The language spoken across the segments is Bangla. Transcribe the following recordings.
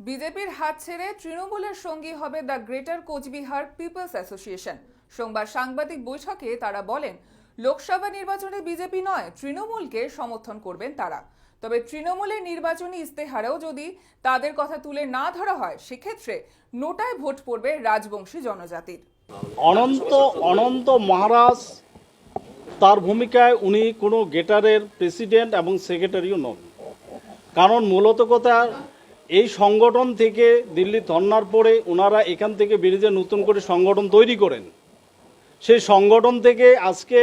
বিজেপির হাত ছেড়ে তৃণমূলের সঙ্গী হবে the greater Coochbehar people's association. সোমবার সাংবাদিক বৈঠকে তারা বলেন, লোকসভা নির্বাচনে বিজেপি নয়, তৃণমূলকে সমর্থন করবেন তারা। তবে তৃণমূলের নির্বাচনী ইস্তেহারেও যদি তাদের কথা তুলে না ধরা হয়, সেক্ষেত্রে নোটায় ভোট পড়বে রাজবংশী জনজাতির। অনন্ত অনন্ত মহারাজ তার ভূমিকায় উনি কোনো গেটারের প্রেসিডেন্ট এবং সেক্রেটারিও নন। কারণ মূলত কথা এই সংগঠন থেকে দিল্লি ধর্নার পরে ওনারা এখান থেকে বেরিয়ে নতুন করে সংগঠন তৈরি করেন। সেই সংগঠন থেকে আজকে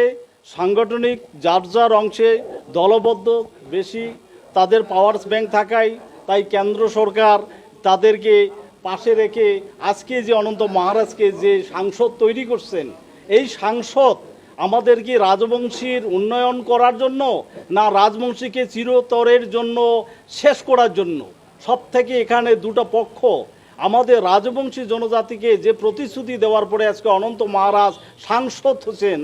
সাংগঠনিক যার যার অংশে দলবদ্ধ, বেশি তাদের পাওয়ার ব্যাংক থাকায় তাই কেন্দ্র সরকার তাদেরকে পাশে রেখে আজকে যে অনন্ত মহারাজকে যে সাংসদ তৈরি করছেন, এই সাংসদ আমাদের কি রাজবংশীর উন্নয়ন করার জন্য না রাজবংশীকে চিরতরের জন্য শেষ করার জন্য? সব থেকে এখানে দুটো পক্ষ। আমাদের রাজবংশী জনজাতিকে যে প্রতিশ্রুতি দেওয়ার পরে আজকে অনন্ত মহারাজ সাংসদ হচ্ছেন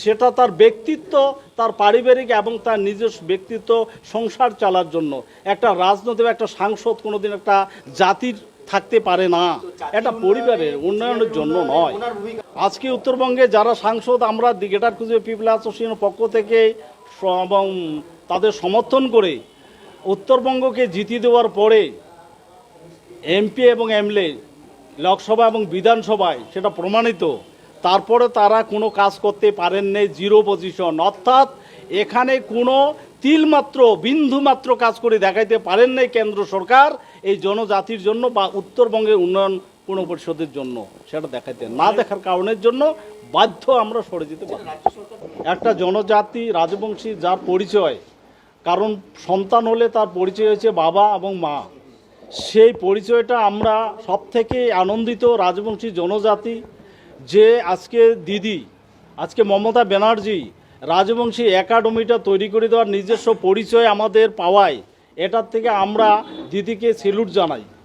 সেটা তার ব্যক্তিত্ব, তার পারিবারিক এবং তার নিজস্ব ব্যক্তিত্ব সংসার চালার জন্য। একটা রাজনৈতিক, একটা সাংসদ কোনোদিন একটা জাতির থাকতে পারে না। এটা পরিবারের উন্নয়নের জন্য নয়। আজকে উত্তরবঙ্গে যারা সাংসদ, আমরা দিগেটার খুঁজে পিপল অ্যাসোসিয়েশনের পক্ষ থেকে এবং তাদের সমর্থন করে উত্তরবঙ্গকে জিতিয়ে দেওয়ার পরে এমপি এবং এমএলএ লোকসভা এবং বিধানসভায় সেটা প্রমাণিত। তারপরে তারা কোনো কাজ করতে পারেন নাই, জিরো পজিশন। অর্থাৎ এখানে কোনো তিলমাত্র, বিন্দুমাত্র কাজ করে দেখাইতে পারেন নাই কেন্দ্র সরকার এই জনজাতির জন্য বা উত্তরবঙ্গের উন্নয়ন পুনঃ পরিষদের জন্য। সেটা দেখাইতে না দেখার কারণের জন্য বাধ্য আমরা সরে যেতে পারি একটা জনজাতি, রাজবংশী, যার পরিচয় কারণ সন্তান হলে তার পরিচয় হয়েছে বাবা এবং মা। সেই পরিচয়টা আমরা সব থেকে আনন্দিত রাজবংশী জনজাতি যে আজকে দিদি, আজকে মমতা ব্যানার্জি রাজবংশী একাডেমিটা তৈরি করে দেওয়ার নিজস্ব পরিচয় আমাদের পাওয়ায়, এটার থেকে আমরা দিদিকে সেলুট জানাই।